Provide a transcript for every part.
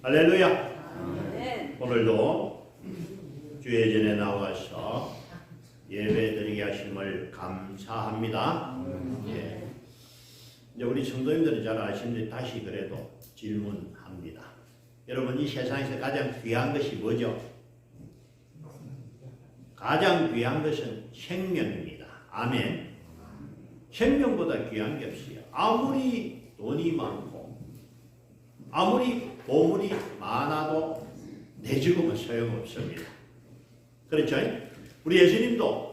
할렐루야. 네. 오늘도 주의 전에 나와서 예배 드리게 하심을 감사합니다. 예. 이제 우리 성도님들은 잘 아시는데 다시 그래도 질문합니다. 여러분 이 세상에서 가장 귀한 것이 뭐죠? 가장 귀한 것은 생명입니다. 아멘. 생명보다 귀한 게 없어요. 아무리 돈이 많고 아무리 보물이 많아도 내 죽음은 소용없습니다. 그렇죠? 우리 예수님도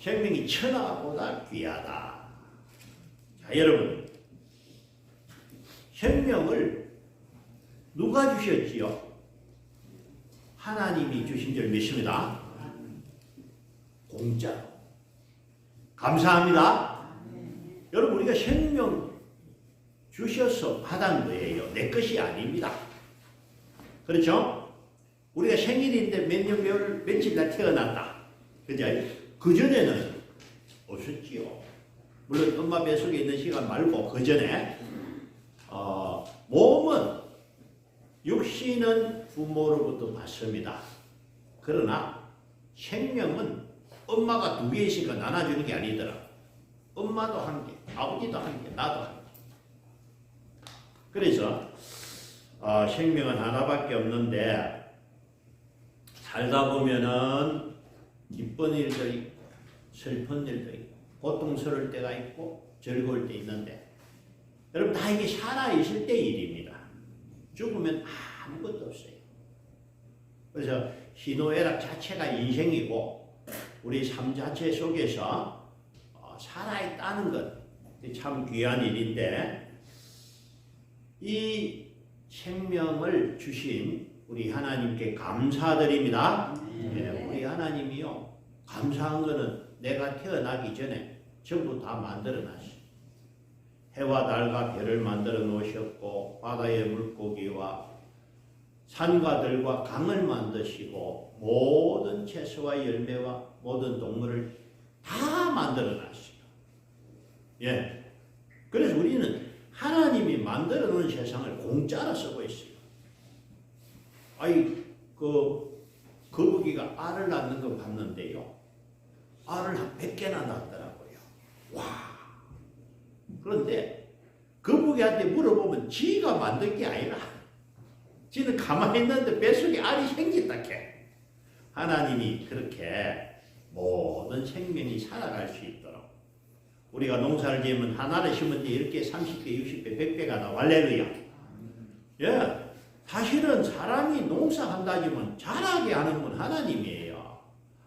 생명이 천하보다 귀하다. 자, 여러분. 생명을 누가 주셨지요? 하나님이 주신 줄 믿습니다. 공짜로. 감사합니다. 여러분, 우리가 생명 주셔서 받은 거예요. 내 것이 아닙니다. 그렇죠? 우리가 생일인데 몇 년, 몇, 며칠 날 태어났다. 그죠? 그 전에는 없었지요. 물론 엄마 뱃속에 있는 시간 말고 그 전에, 어, 몸은, 육신은 부모로부터 받습니다. 그러나 생명은 엄마가 두개 있으니까 나눠주는 게 아니더라. 엄마도 한 개, 아버지도 한 개, 나도 한 개. 그래서 어, 생명은 하나밖에 없는데 살다 보면은 기쁜 일도 있고 슬픈 일도 있고 고통스러울 때가 있고 즐거울 때 있는데 여러분 다 이게 살아 있을 때 일입니다. 죽으면 아무것도 없어요. 그래서 희노애락 자체가 인생이고 우리 삶 자체 속에서 어, 살아있다는 것 참 귀한 일인데 이 생명을 주신 우리 하나님께 감사드립니다. 예, 우리 하나님이요 감사한 거는 내가 태어나기 전에 전부 다 만들어 놨어요. 해와 달과 별을 만들어 놓으셨고 바다의 물고기와 산과 들과 강을 만드시고 모든 채소와 열매와 모든 동물을 다 만들어 놨어요. 예. 그래서 우리는 하나님이 만들어 놓은 세상을 공짜로 쓰고 있어요. 아이, 그, 거북이가 알을 낳는 거 봤는데요. 알을 한 100개나 낳더라고요. 와. 그런데 거북이한테 물어보면 지가 만든 게 아니라 지는 가만히 있는데 뱃속에 알이 생겼다 해. 하나님이 그렇게 모든 생명이 살아갈 수 있도록 우리가 농사를 지으면 하나를 때 이렇게 30배, 60배, 100배가 나와. 할렐루야. 예. 사실은 사람이 농사한다지만 잘하게 하는 건 하나님이에요.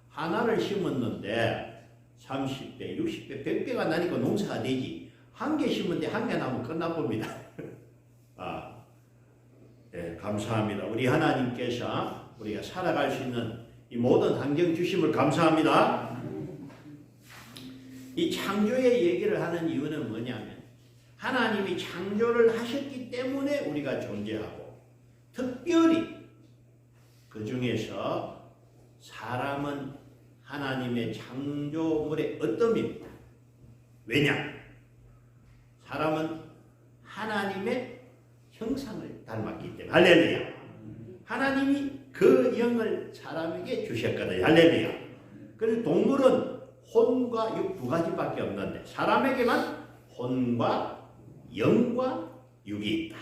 하나를 심었는데 30배, 60배, 100배가 나니까 농사가 되지. 한 개 심은데 한 개 나면 끝나봅니다. 아, 예, 감사합니다. 우리 하나님께서 우리가 살아갈 수 있는 이 모든 환경 주심을 감사합니다. 이 창조의 얘기를 하는 이유는 뭐냐면 하나님이 창조를 하셨기 때문에 우리가 존재하고 특별히 그 중에서 사람은 하나님의 창조물의 어떤 입니다 왜냐? 사람은 하나님의 형상을 닮았기 때문에 할렐루야. 하나님이 그 영을 사람에게 주셨거든요. 할렐루야. 그래서 동물은 혼과 육 두 가지밖에 없는데 사람에게만 혼과 영과 육이 있다.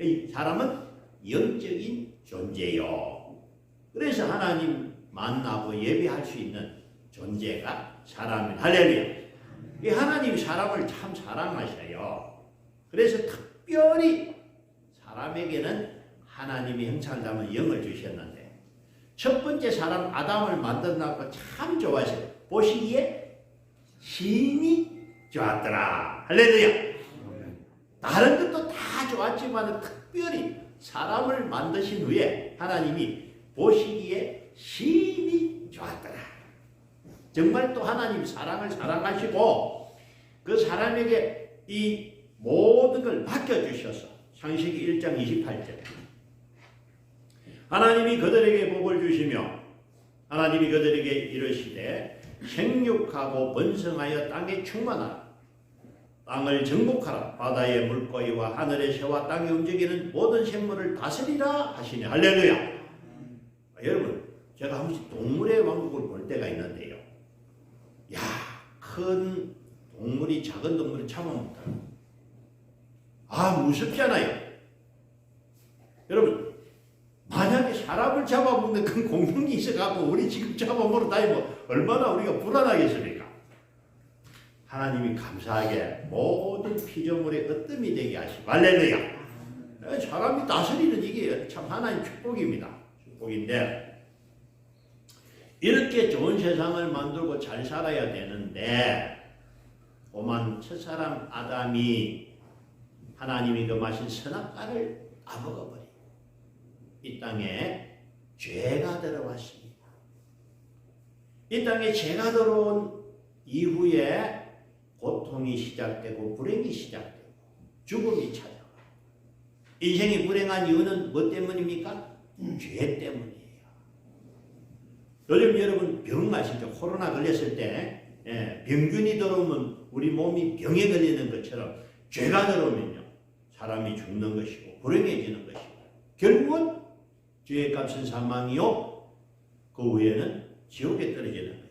이 사람은 영적인 존재요. 그래서 하나님 만나고 예배할 수 있는 존재가 사람입니다. 할렐루야. 이 하나님이 사람을 참 사랑하셔요. 그래서 특별히 사람에게는 하나님이 형상을 담은 영을 주셨는데 첫 번째 사람 아담을 만든다고 참 좋아하셔요. 보시기에 힘이 좋았더라. 할렐루야. 다른 것도 다 좋았지만 특별히 사람을 만드신 후에 하나님이 보시기에 힘이 좋았더라. 정말 또 하나님 사랑을 사랑하시고 그 사람에게 이 모든 걸 맡겨주셔서 창세기 1장 28절 하나님이 그들에게 복을 주시며 하나님이 그들에게 이르시되 생육하고 번성하여 땅에 충만하라 땅을 정복하라. 바다의 물고기와 하늘의 새와 땅에 움직이는 모든 생물을 다스리라 하시니. 할렐루야. 아, 여러분 제가 한 번씩 동물의 왕국을 볼 때가 있는데요. 야 큰 동물이 작은 동물을 잡아먹다. 아 무섭잖아요? 여러분 만약에 사람을 잡아먹는 그 공룡이 있어갖고 우리 지금 잡아먹으러 다니면 얼마나 우리가 불안하겠습니까? 하나님이 감사하게 모든 피조물의 으뜸이 되게 하시고 할렐루야 사람이 다스리는 이게 참 하나님 축복입니다 축복인데 이렇게 좋은 세상을 만들고 잘 살아야 되는데 오만 첫사람 아담이 하나님이 금하신 선악과를 다 먹어버려 이 땅에 죄가 들어왔습니다. 이 땅에 죄가 들어온 이후에 고통이 시작되고 불행이 시작되고 죽음이 찾아와. 인생이 불행한 이유는 뭐 때문입니까? 죄 때문이에요. 요즘 여러분 병 아시죠? 코로나 걸렸을 때 예, 병균이 들어오면 우리 몸이 병에 걸리는 것처럼 죄가 들어오면요 사람이 죽는 것이고 불행해지는 것이고 결국은 죄의 값은 사망이요. 그 후에는 지옥에 떨어지는 거예요.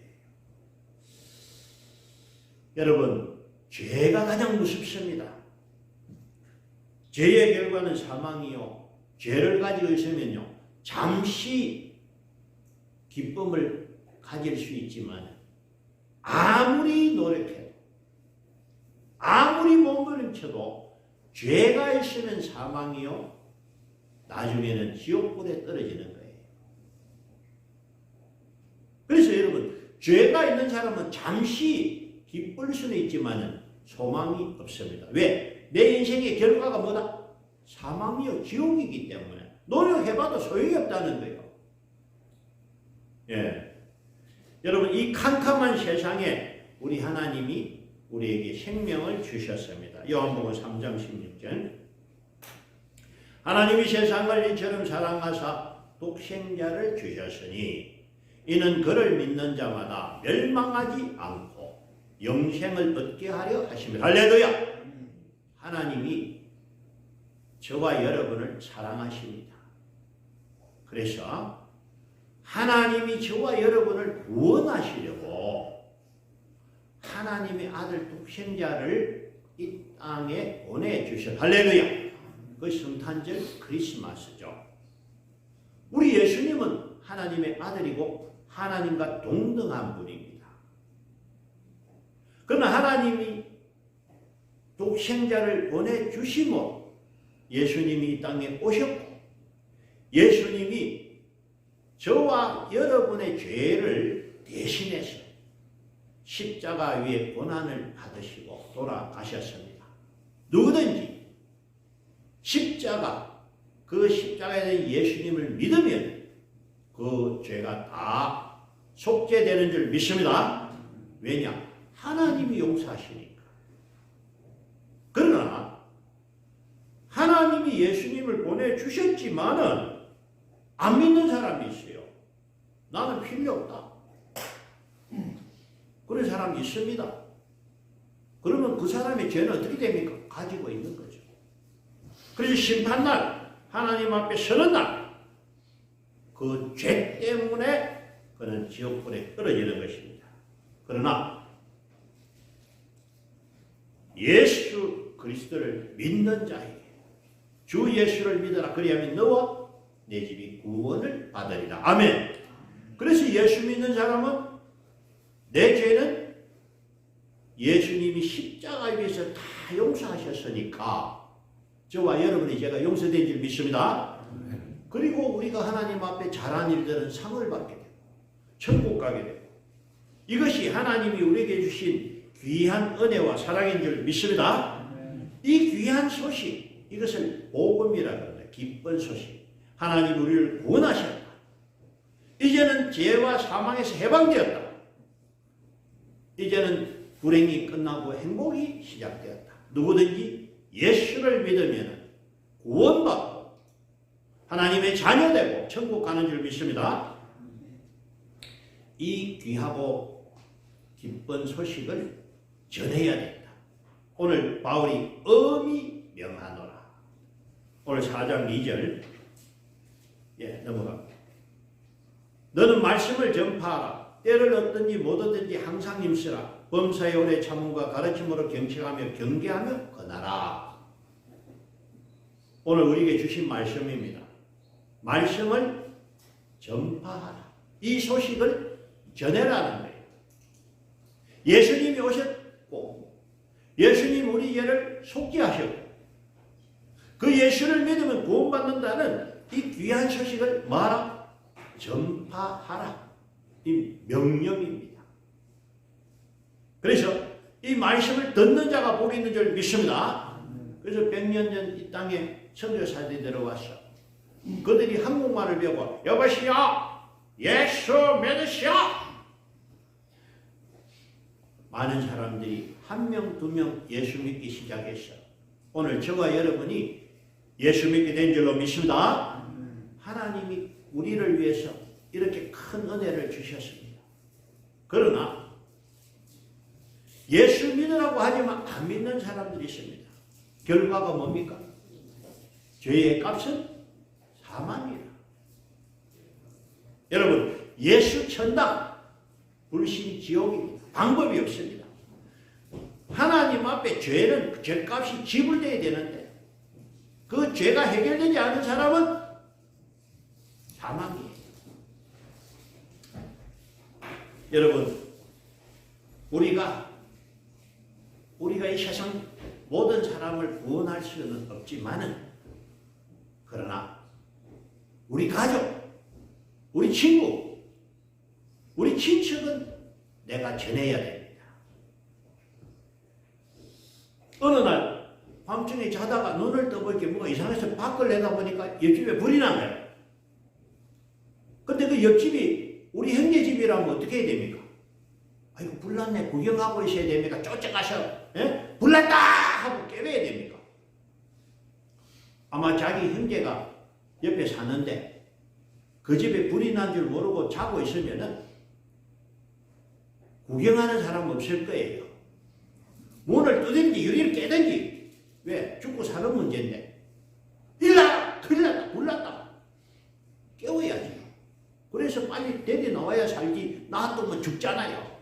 여러분, 죄가 가장 무섭습니다. 죄의 결과는 사망이요. 죄를 가지고 있으면요. 잠시 기쁨을 가질 수 있지만 아무리 노력해도 아무리 몸부림쳐도 죄가 있으면 사망이요. 나중에는 지옥불에 떨어지는 거예요. 그래서 여러분, 죄가 있는 사람은 잠시 기쁠 수는 있지만 소망이 없습니다. 왜? 내 인생의 결과가 뭐다? 사망이요, 지옥이기 때문에 노력해봐도 소용이 없다는 거예요. 예. 여러분, 이 캄캄한 세상에 우리 하나님이 우리에게 생명을 주셨습니다. 요한복음 3장 16절. 하나님이 세상을 이처럼 사랑하사 독생자를 주셨으니 이는 그를 믿는 자마다 멸망하지 않고 영생을 얻게 하려 하십니다. 할렐루야! 하나님이 저와 여러분을 사랑하십니다. 그래서 하나님이 저와 여러분을 구원하시려고 하나님의 아들 독생자를 이 땅에 보내주셨 할렐루야! 그 성탄절 크리스마스죠. 우리 예수님은 하나님의 아들이고 하나님과 동등한 분입니다. 그러나 하나님이 독생자를 보내주심으로 예수님이 이 땅에 오셨고 예수님이 저와 여러분의 죄를 대신해서 십자가 위에 고난을 받으시고 돌아가셨습니다. 누구든지 십자가 그 십자가에 대한 예수님을 믿으면 그 죄가 다 속죄되는 줄 믿습니다. 왜냐? 하나님이 용서하시니까. 그러나 하나님이 예수님을 보내주셨지만은 안 믿는 사람이 있어요. 나는 필요 없다. 그런 사람이 있습니다. 그러면 그 사람의 죄는 어떻게 됩니까? 가지고 있는 거죠. 그래서 심판날, 하나님 앞에 서는 날, 그 죄 때문에 그는 지옥불에 떨어지는 것입니다. 그러나 예수 그리스도를 믿는 자에게 주 예수를 믿어라. 그리하면 너와 내 집이 구원을 받으리라. 아멘. 그래서 예수 믿는 사람은 내 죄는 예수님이 십자가 위에서 다 용서하셨으니까 저와 여러분이 제가 용서된 줄 믿습니다. 그리고 우리가 하나님 앞에 잘한 일들은 상을 받게 되고 천국 가게 되고 이것이 하나님이 우리에게 주신 귀한 은혜와 사랑인 줄 믿습니다. 이 귀한 소식 이것을 복음이라 그럽니다. 기쁜 소식. 하나님 우리를 구원하셨다. 이제는 죄와 사망에서 해방되었다. 이제는 불행이 끝나고 행복이 시작되었다. 누구든지 예수를 믿으면 구원받고 하나님의 자녀되고 천국 가는 줄 믿습니다. 이 귀하고 기쁜 소식을 전해야 된다. 오늘 바울이 엄히 명하노라. 오늘 4장 2절 예 넘어갑니다. 너는 말씀을 전파하라. 때를 얻든지 못 얻든지 항상 힘쓰라. 범사의 오래 참음과 가르침으로 경청하며 경계하며 권하라. 오늘 우리에게 주신 말씀입니다. 말씀을 전파하라. 이 소식을 전해라는 거예요. 예수님이 오셨고 예수님 우리 죄를 속죄하셨고 그 예수를 믿으면 구원받는다는 이 귀한 소식을 말하 전파하라. 이 명령입니다. 그래서 이 말씀을 듣는 자가 복이 있는 줄 믿습니다. 그래서 100년 전 이 땅에 선교사들이 들어왔어. 그들이 한국말을 배우고 여보시오 예수 믿으시오 많은 사람들이 한 명, 두 명 예수 믿기 시작했어. 오늘 저와 여러분이 예수 믿게 된 줄로 믿습니다. 하나님이 우리를 위해서 이렇게 큰 은혜를 주셨습니다. 그러나 예수 믿으라고 하지만 안 믿는 사람들이 있습니다. 결과가 뭡니까? 죄의 값은 사망이라. 여러분, 예수 천당, 불신 지옥입니다. 방법이 없습니다. 하나님 앞에 죄는 죄값이 지불돼야 되는데 그 죄가 해결되지 않은 사람은 사망이에요. 여러분, 우리가 우리가 이 세상 모든 사람을 구원할 수는 없지만은 그러나 우리 가족, 우리 친구, 우리 친척은 내가 전해야 됩니다. 어느 날 밤중에 자다가 눈을 떠보니까 뭐가 이상해서 밖을 내다보니까 옆집에 불이 난 거예요. 근데 그 옆집이 우리 형제 집이라면 어떻게 해야 됩니까? 아이고 불났네 구경하고 있어야 됩니까? 쫓아가서 예? 불났다 하고 깨워야 됩니까? 아마 자기 형제가 옆에 사는데 그 집에 불이 난 줄 모르고 자고 있으면은 구경하는 사람 없을 거예요. 문을 두든지 유리를 깨든지 왜 죽고 사는 문제인데 일나 큰일 났다 불났다 깨워야지. 그래서 빨리 데리 나와야 살지 놔두면 죽잖아요.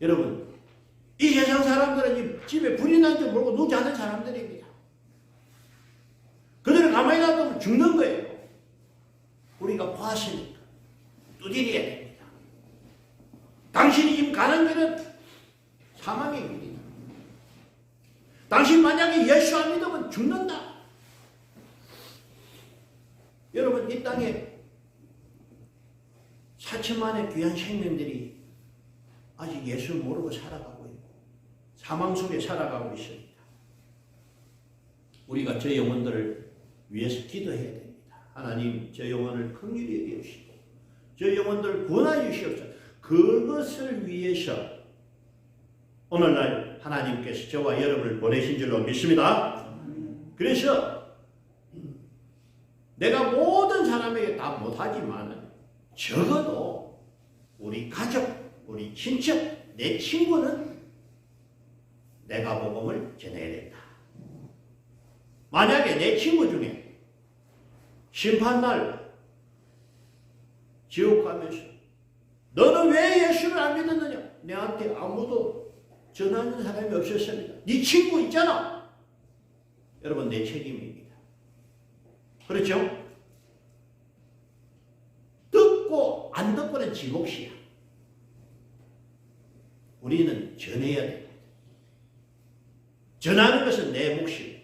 여러분 이 세상 사람들은 이 집에 불이 난 줄 모르고 누지 않은. 그들을 가만히 놔두면 죽는 거예요. 우리가 보았으니까 두드려야 됩니다. 당신이 지금 가는 길은 사망의 길이다. 당신 만약에 예수 안 믿으면 죽는다. 여러분 이 땅에 4천만의 귀한 생명들이 아직 예수 모르고 살아가고 있고 사망 속에 살아가고 있습니다. 우리가 저 영혼들을 위해서 기도해야 됩니다. 하나님 저 영혼을 긍휼히 여기시고 저 영혼들을 구원하여 주시옵소서. 그것을 위해서 오늘날 하나님께서 저와 여러분을 보내신 줄로 믿습니다. 그래서 내가 모든 사람에게 다 못하지만 적어도 우리 가족, 우리 친척, 내 친구는 내가 복음을 전해야 된다. 만약에 내 친구 중에 심판날 지옥 가면서 너는 왜 예수를 안 믿었느냐? 내한테 아무도 전하는 사람이 없었습니다. 네 친구 있잖아. 여러분 내 책임입니다. 그렇죠? 듣고 안 듣고는 지 몫이야. 우리는 전해야 됩니다. 전하는 것은 내 몫이고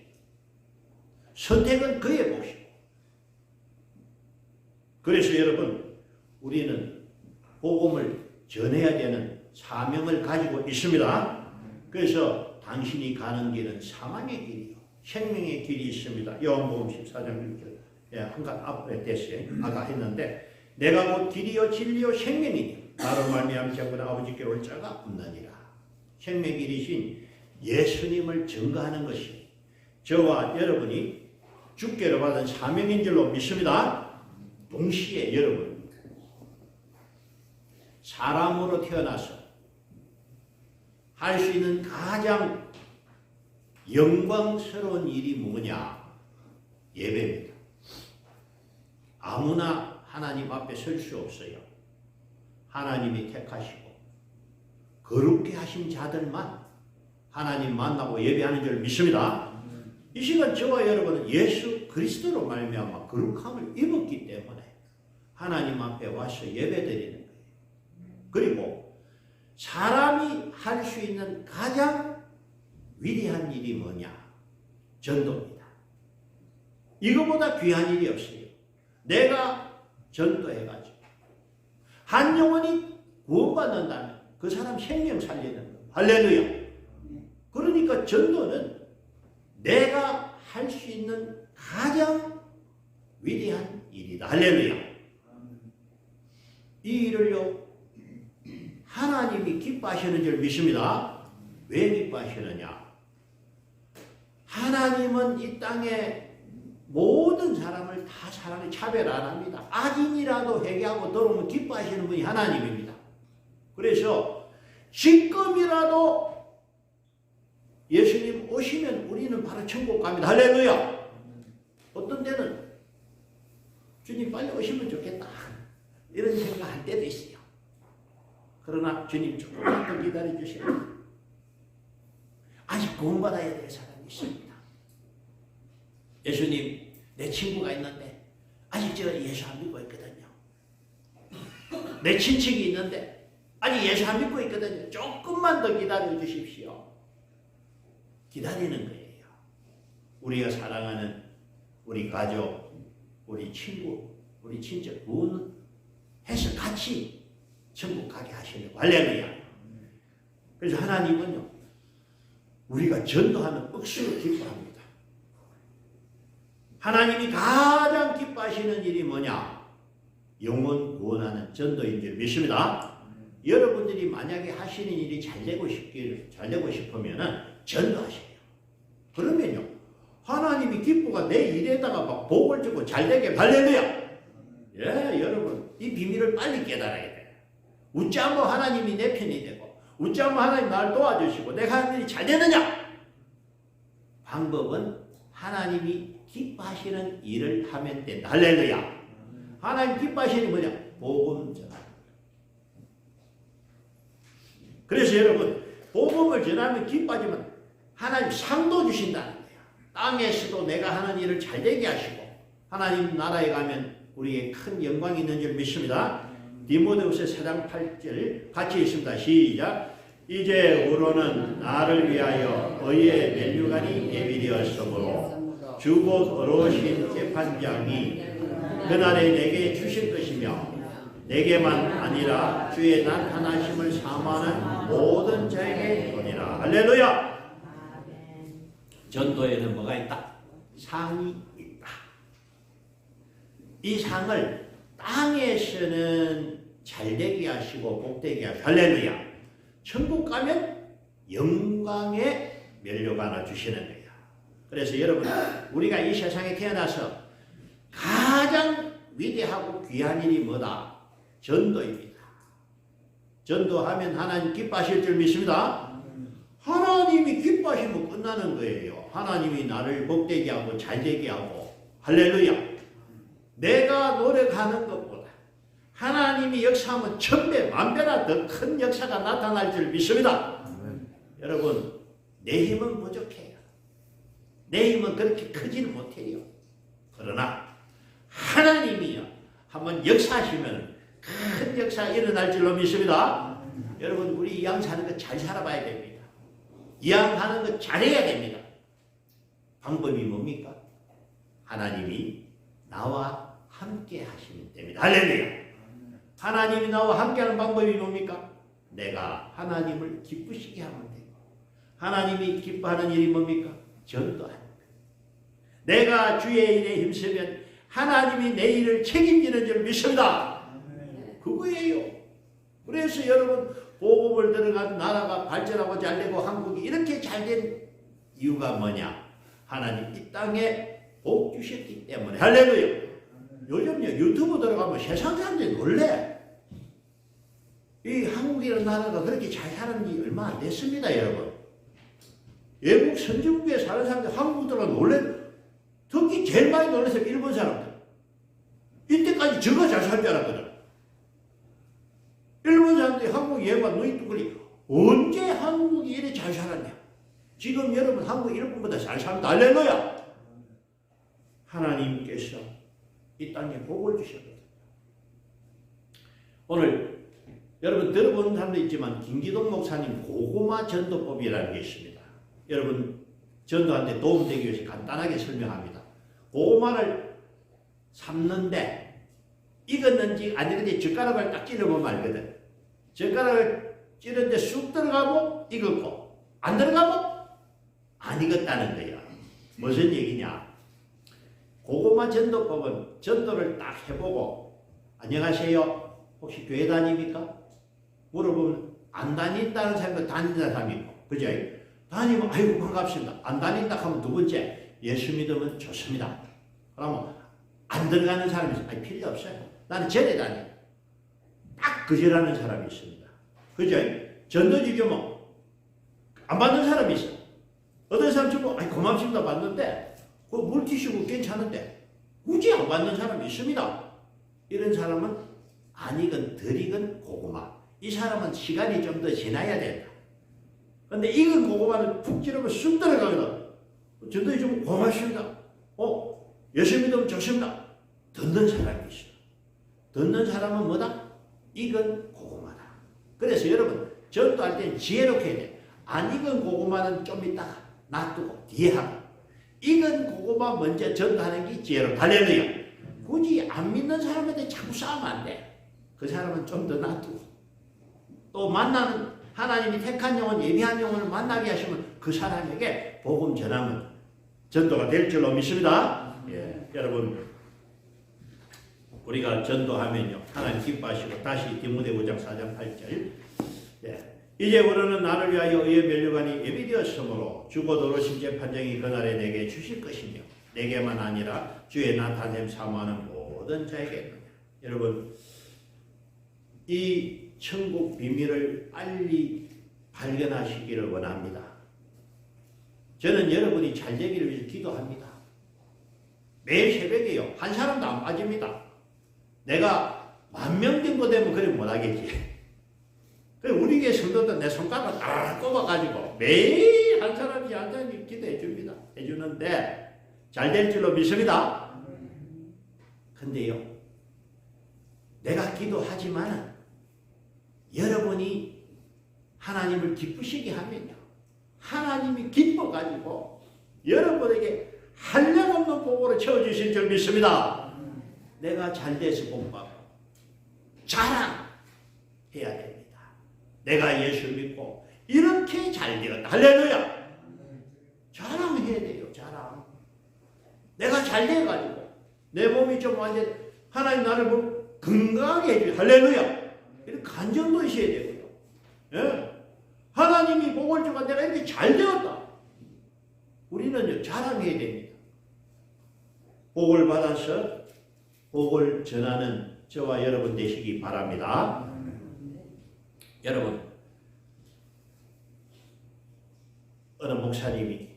선택은 그의 몫이고 그래서 여러분 우리는 복음을 전해야 되는 사명을 가지고 있습니다. 그래서 당신이 가는 길은 사망의 길이요 생명의 길이 있습니다. 요한복음 14장 6절 예, 한간 앞에 됐어요. 아까 했는데 내가 곧 길이요 진리요 생명이니 나로 말미암지 않고는 아버지께 올 자가 없느니라. 생명 길이신 예수님을 증거하는 것이 저와 여러분이 주께로 받은 사명인 줄로 믿습니다. 동시에 여러분 사람으로 태어나서 할 수 있는 가장 영광스러운 일이 뭐냐? 예배입니다. 아무나 하나님 앞에 설 수 없어요. 하나님이 택하시고 거룩게 하신 자들만 하나님 만나고 예배하는 줄 믿습니다. 이 시간 저와 여러분은 예수 그리스도로 말미암아 거룩함을 입었기 때문에 하나님 앞에 와서 예배드리는 거예요. 그리고 사람이 할 수 있는 가장 위대한 일이 뭐냐? 전도입니다. 이거보다 귀한 일이 없어요. 내가 전도해가지고 한 영혼이 구원받는다면 그 사람 생명 살리는 거. 할렐루야. 그러니까 전도는 내가 할 수 있는 가장 위대한 일이다. 할렐루야. 이 일을요, 하나님이 기뻐하시는 줄 믿습니다. 왜 기뻐하시느냐? 하나님은 이 땅에 모든 사람을 다 사랑해 차별 안 합니다. 악인이라도 회개하고 들어오면 기뻐하시는 분이 하나님입니다. 그래서 지금이라도 예수님 오시면 우리는 바로 천국 갑니다. 할렐루야. 어떤 때는 주님 빨리 오시면 좋겠다. 이런 생각할 때도 있어요. 그러나 주님 조금만 더 기다려 주세요. 아직 구원받아야 될 사람이 있습니다. 예수님, 내 친구가 있는데 아직 저 예수 안 믿고 있거든요. 내 친척이 있는데 아직 예수 안 믿고 있거든요. 조금만 더 기다려 주십시오. 기다리는 거예요. 우리가 사랑하는 우리 가족, 우리 친구, 우리 친척 구원 해서 같이 천국 가게 하시려고 할렐루야. 그래서 하나님은요 우리가 전도하는 억수로 기뻐합니다. 하나님이 가장 기뻐하시는 일이 뭐냐? 영혼 구원하는 전도인 줄 믿습니다. 여러분들이 만약에 하시는 일이 잘 되고 싶기를 잘 되고 싶으면은 전도하세요. 그러면요 하나님이 기뻐가 내 일에다가 막 복을 주고 잘 되게 발렐루야. 예, 이 비밀을 빨리 깨달아야 돼. 웃자면 하나님이 내 편이 되고 웃자면 하나님 나를 도와주시고 내가 하는 일이 잘 되느냐? 방법은 하나님이 기뻐하시는 일을 하면 된다. 할렐루야. 하나님 기뻐하시는 게 뭐냐? 복음 전하. 그래서 여러분 복음을 전하면 기뻐하지만 하나님 상도 주신다는 거예요. 땅에서도 내가 하는 일을 잘 되게 하시고 하나님 나라에 가면 우리의 큰 영광이 있는 줄 믿습니다. 디모데후서 4장 8절 같이 있습니다. 시작. 이제 우로는 나를 위하여 의의 면류관이 예비되었으므로 주곧 어로신 재판장이 그날에 내게 주실 것이며 내게만 아니라 주의 나타나심을 사모하는 모든 자에게 오니라. 할렐루야. 전도에는 뭐가 있다? 상이. 이 상을 땅에서는 잘되게 하시고 복되게 하시고 할렐루야. 천국 가면 영광의 면류가 하나 주시는 거야. 그래서 여러분 우리가 이 세상에 태어나서 가장 위대하고 귀한 일이 뭐다? 전도입니다. 전도하면 하나님 기뻐하실 줄 믿습니다. 하나님이 기뻐하시면 끝나는 거예요. 하나님이 나를 복되게 하고 잘되게 하고 할렐루야. 내가 노력하는 것보다 하나님이 역사하면 천배 만배나 더 큰 역사가 나타날 줄 믿습니다. 여러분 내 힘은 부족해요. 내 힘은 그렇게 크지는 못해요. 그러나 하나님이요 한번 역사하시면 큰 역사가 일어날 줄로 믿습니다. 여러분 우리 이양 사는 거 잘 살아봐야 됩니다. 이양 하는 거 잘해야 됩니다. 방법이 뭡니까? 하나님이 나와 함께 하시면 됩니다. 할렐루야. 하나님이 나와 함께하는 방법이 뭡니까? 내가 하나님을 기쁘시게 하면 되고 하나님이 기뻐하는 일이 뭡니까? 전도하는 것. 내가 주의 일에 힘쓰면 하나님이 내 일을 책임지는 줄 믿습니다. 그거예요. 그래서 여러분 보급을 들어간 나라가 발전하고 잘되고 한국이 이렇게 잘 된 이유가 뭐냐? 하나님 이 땅에 복 주셨기 때문에 할렐루야. 요즘요 유튜브 들어가면 세상 사람들이 놀래. 이 한국이라는 나라가 그렇게 잘 사는 지 얼마 안 됐습니다, 여러분. 외국 선진국에 사는 사람들, 한국들은 원래 특히 제일 많이 놀라서 일본 사람들. 이때까지 저거 잘살 줄 알았거든. 일본 사람들이 한국 예만 눈이 뚜그리 언제 한국이 이래 잘 살았냐? 지금 여러분 한국 일본보다 잘 산다. 할렐루야! 하나님께서 이 땅에 복을 주셨거든. 오늘 여러분 들어본 사람도 있지만 김기동 목사님 고구마 전도법이라는 게 있습니다. 여러분 전도한테 도움되기 위해서 간단하게 설명합니다. 고구마를 삶는데 익었는지 안 익었는지 젓가락을 딱 찔러보면 알거든. 젓가락을 찌르는데 쑥 들어가고 익었고 안 들어가고 안 익었다는 거야. 무슨 얘기냐? 고구마 전도법은 전도를 딱 해보고 안녕하세요. 혹시 교회 다닙니까? 물어보면 안 다닌다는 사람도 다닌다는 사람이 있고 그죠? 다니면 아이고 반갑습니다. 안 다닌다 하면 두 번째 예수 믿으면 좋습니다. 그러면 안 들어가는 사람이 있어요. 아니 필요 없어요. 나는 절에 다녀. 딱 거절하는 사람이 있습니다. 그죠? 전도지 주면 안 받는 사람이 있어. 어떤 사람 주면 아니 고맙습니다 받는데 그 물티슈고 괜찮은데 굳이 안 받는 사람이 있습니다. 이런 사람은 안 익은 덜 익은 고구마. 이 사람은 시간이 좀 더 지나야 된다. 근데 익은 고구마는 푹 찌르면 쑥 들어가거든. 전도해 주면 고맙습니다. 어, 예수 믿으면 좋습니다. 듣는 사람이 있어. 듣는 사람은 뭐다? 익은 고구마다. 그래서 여러분, 전도할 땐 지혜롭게 해야 돼. 안 익은 고구마는 좀 이따가 놔두고 뒤에 하고. 익은 고구마 먼저 전도하는 게 지혜롭다. 할렐루야. 굳이 안 믿는 사람한테 자꾸 싸우면 안 돼. 그 사람은 좀 더 놔두고. 또 만나는 하나님이 택한 영혼, 예비한 영혼을 만나게 하시면 그 사람에게 복음 전하면 전도가 될 줄로 믿습니다. 예, 여러분 우리가 전도하면요 하나님 기뻐하시고 다시 디모데 5장 4장 8절 예, 이제 우리는 나를 위하여 의의 면류관이 예비되었으므로 죽어 도로신 재판정이 그날에 내게 주실 것이며 내게만 아니라 주의 나타냄 사모하는 모든 자에게 여러분 이 천국 비밀을 빨리 발견하시기를 원합니다. 저는 여러분이 잘 되기를 위해서 기도합니다. 매일 새벽에요. 한 사람도 안 빠집니다. 내가 만명 정도 되면 그래 못하겠지. 우리 교회 성도들 내 손가락 다 꼽아가지고 매일 한 사람이 한 사람이 기도해 줍니다. 해주는데 잘 될 줄로 믿습니다. 근데요, 내가 기도하지만 여러분이 하나님을 기쁘시게 하면요. 하나님이 기뻐가지고 여러분에게 한량없는 복으로 채워주실 줄 믿습니다. 내가 잘 돼서 복받고 자랑해야 됩니다. 내가 예수 믿고 이렇게 잘 되었다. 할렐루야. 자랑해야 돼요. 자랑. 내가 잘 돼가지고 내 몸이 좀 완전 하나님 나를 뭐 건강하게 해줘. 할렐루야. 이런 간정도 있어야 되고요. 예? 하나님이 복을 주고 내가 이렇게 잘 되었다. 우리는요, 자랑해야 됩니다. 복을 받아서 복을 전하는 저와 여러분 되시기 바랍니다. 여러분, 어느 목사님이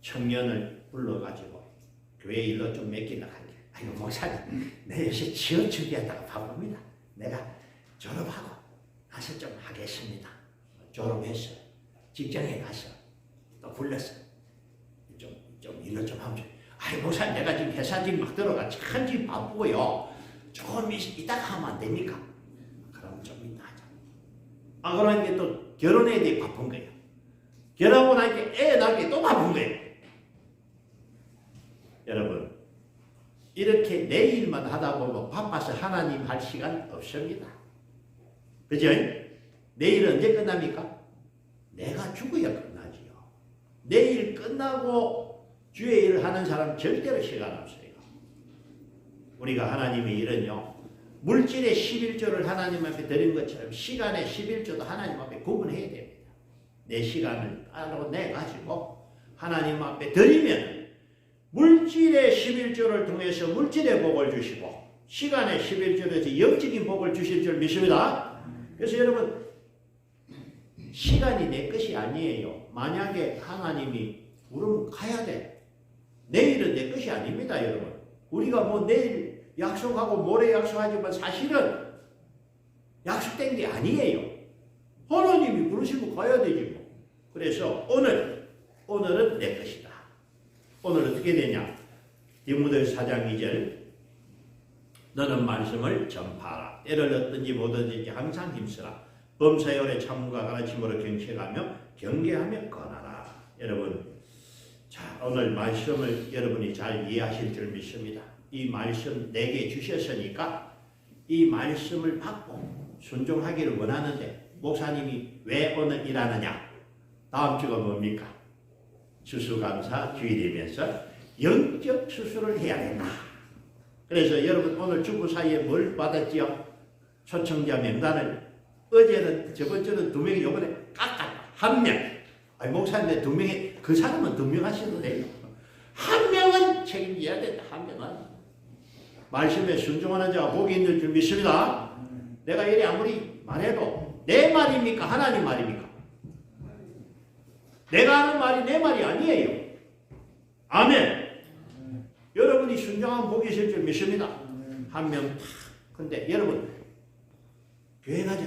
청년을 불러가지고 교회 일로 좀 맡기려 하게. 아이고, 목사님, 내 취업 준비하다가 바쁩니다. 내가 졸업하고 나서 좀 하겠습니다. 졸업해서 직장에 가서 또 불렀어. 좀, 좀 일을 좀 하면 아이 목사님 내가 지금 회사 지금 막 들어가 참 지금 바쁘고요. 조금 이따가 하면 안 됩니까? 아 그러니까 또 결혼해야 돼 바쁜 거예요. 결혼하고 나니까 애 낳기 또 바쁜 거예요. 여러분 이렇게 내 일만 하다 보면 바빠서 하나님 할 시간 없습니다. 그죠? 내일 언제 끝납니까? 내가 죽어야 끝나지요. 내일 끝나고 주의 일을 하는 사람 절대로 시간 없어요. 우리가 하나님의 일은요. 물질의 11조를 하나님 앞에 드린 것처럼 시간의 11조도 하나님 앞에 구분해야 됩니다. 내 시간을 따로 내 가지고 하나님 앞에 드리면 물질의 11조를 통해서 물질의 복을 주시고 시간의 11조에서 영적인 복을 주실 줄 믿습니다. 그래서 여러분 시간이 내 것이 아니에요. 만약에 하나님이 우리는 가야 돼. 내일은 내 것이 아닙니다, 여러분. 우리가 뭐 내일 약속하고 모레 약속하지만 사실은 약속된 게 아니에요. 하나님이 부르시면 가야 되지 뭐. 그래서 오늘 오늘은 내 것이다. 오늘 어떻게 되냐? 디모데 4장 2절 너는 말씀을 전파하라. 때를 얻든지 못 얻든지 항상 힘쓰라. 범사열의 참과 가르침으로 경책하며 경계하며 권하라. 여러분, 자 오늘 말씀을 여러분이 잘 이해하실 줄 믿습니다. 이 말씀 내게 주셨으니까 이 말씀을 받고 순종하기를 원하는데 목사님이 왜 오늘 일하느냐? 다음 주가 뭡니까? 추수감사 주일이면서 영적 추수를 해야 된다. 그래서 여러분 오늘 주부 사이에 뭘 받았지요? 초청자 명단을 어제는 저번 주는 두 명이 요번에 깎았다. 한 명. 아니 목사님 두 명이 그 사람은 두 명 하셔도 돼요. 한 명은 책임져야 된다. 한 명은 말씀에 순종하는 자가 복이 있는 줄 믿습니다. 내가 이래 아무리 말해도 내 말입니까? 하나님 말입니까? 내가 하는 말이 내 말이 아니에요. 아멘. 여러분이 순종한 복이 있을 줄 믿습니다. 한 명 탁. 근데 여러분 교회 가자.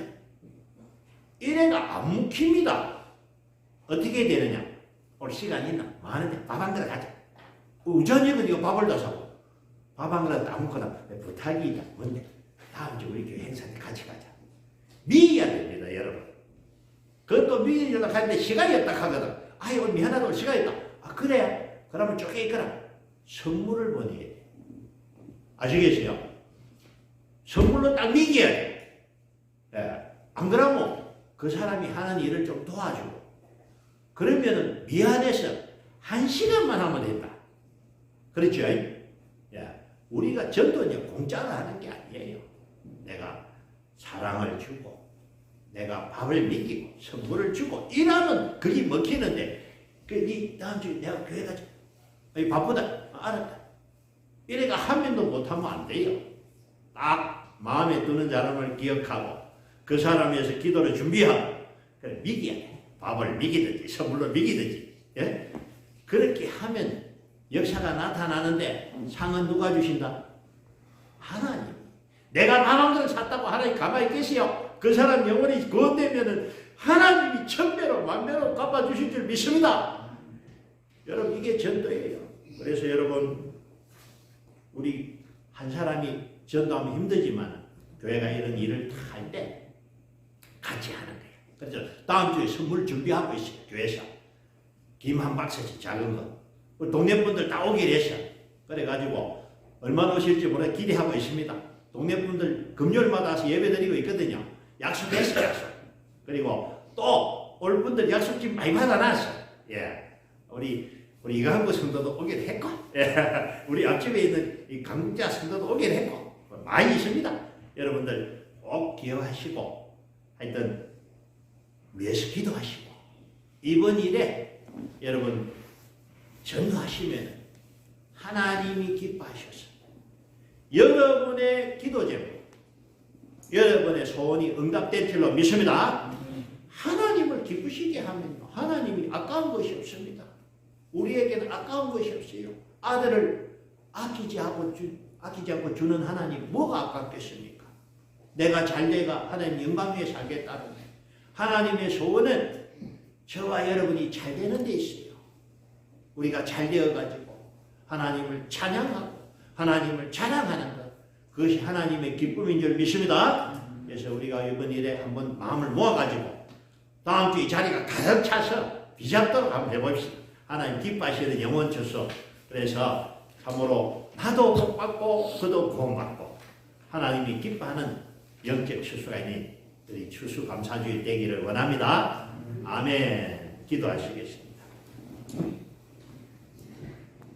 이래가 안 묵힙니다. 어떻게 되느냐? 오늘 시간 있나? 많은데 밥 한 그릇 가자. 우전이면 이거 밥을 더 사고 밥한 그릇 아무거나 부탁이 있다. 뭔데? 다음 주 우리 교회 행사때 같이 가자. 미해야 됩니다, 여러분. 그것도 미해주려고 하는데 시간이 없다 하거든. 아이, 오늘 미안하다고 시간이 있다. 아, 그래? 그러면 쪼개 있거라. 선물을 보내야 돼. 아시겠어요? 선물로 딱 미겨야 돼. 예. 안 그러면 그 사람이 하는 일을 좀 도와주고. 그러면은 미안해서 한 시간만 하면 된다. 그렇죠? 예. 우리가 전도는 공짜로 하는 게 아니에요. 내가 사랑을 주고, 내가 밥을 먹이고, 선물을 주고, 이러면 그게 먹히는데, 그, 이 다음 주에 내가 교회 가자. 바쁘다. 아, 알았다. 이래가 하면도 못하면 안 돼요. 딱 마음에 드는 사람을 기억하고, 그 사람에서 기도를 준비하고, 그래, 미기야 돼. 밥을 미기든지, 선물로 미기든지, 예? 그렇게 하면 역사가 나타나는데 상은 누가 주신다? 하나님. 내가 그릇 샀다고 하나님 가만히 계세요. 그 사람 영혼이 구원되면은 하나님이 천배로 만배로 갚아주실 줄 믿습니다. 여러분 이게 전도예요. 그래서 여러분 우리 한 사람이 전도하면 힘들지만 교회가 이런 일을 다 할 때 같이 하는 거예요. 그래서 다음 주에 선물 준비하고 있어요. 교회에서 김 한 박스씩 작은 거. 우리 동네 분들 다 오기로 했어. 그래가지고 얼마나 오실지 몰라 기대하고 있습니다. 동네 분들 금요일마다 와서 예배 드리고 있거든요. 약속했어, 약속. 그리고 또 올 분들 약속 지금 많이 받아놨어. 예. 우리, 우리 이강구 성도도 오기로 했고, 예. 우리 앞집에 있는 이 강자 성도도 오기로 했고, 많이 있습니다. 여러분들 꼭 기억하시고, 하여튼, 위해서 기도하시고, 이번 일에 여러분 전도하시면 하나님이 기뻐하셔서 여러분의 기도 제목, 여러분의 소원이 응답될 줄로 믿습니다. 하나님을 기쁘시게 하면 하나님이 아까운 것이 없습니다. 우리에게는 아까운 것이 없어요. 아들을 아끼지 않고 주, 아끼지 않고 주는 하나님 뭐가 아깝겠습니까? 내가 잘 돼가 하나님 영광 위에 살겠다는 하나님의 소원은 저와 여러분이 잘 되는 데 있어요. 우리가 잘 되어가지고 하나님을 찬양하고 하나님을 자랑하는 것 그것이 하나님의 기쁨인 줄 믿습니다. 그래서 우리가 이번 일에 한번 마음을 모아가지고 다음 주 이 자리가 가득 차서 비잡도록 한번 해봅시다. 하나님 기뻐하시는 영원 주소. 그래서 참으로 나도 복받고 그도 구원받고 하나님이 기뻐하는 영적 추수가 있는 우리 추수 감사주의 되기를 원합니다. 아멘. 기도하시겠습니다.